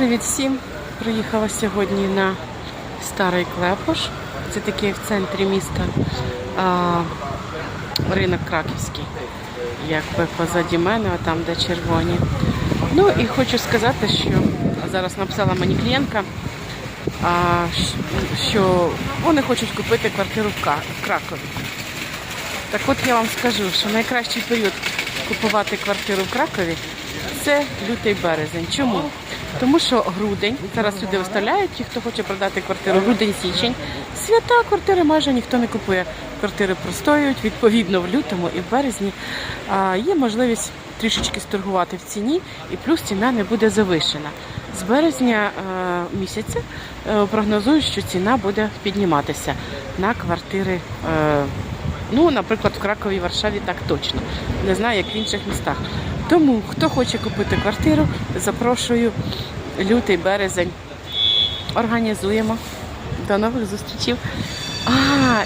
Привіт всім! Приїхала сьогодні на Старий Клепош. Це такий в центрі міста а, ринок Краківський. Якби позаді мене, а там, де червоні. Ну і хочу сказати, що зараз написала мені клієнтка, а, що вони хочуть купити квартиру в Кракові. Так от я вам скажу, що найкращий період купувати квартиру в Кракові це лютий березень. Чому? Тому що грудень, зараз люди виставляють, ті, хто хоче продати квартиру, грудень, січень. Свята квартири майже ніхто не купує. Квартири простоюють, відповідно, в лютому і в березні є можливість трішечки сторгувати в ціні, і плюс ціна не буде завишена. З березня е, місяця е, прогнозують, що ціна буде підніматися на квартири. Е, Ну, наприклад, в Кракові Варшаві так точно. Не знаю, як в інших містах. Тому, хто хоче купити квартиру, запрошую лютий березень. Організуємо. До нових зустрічей. А,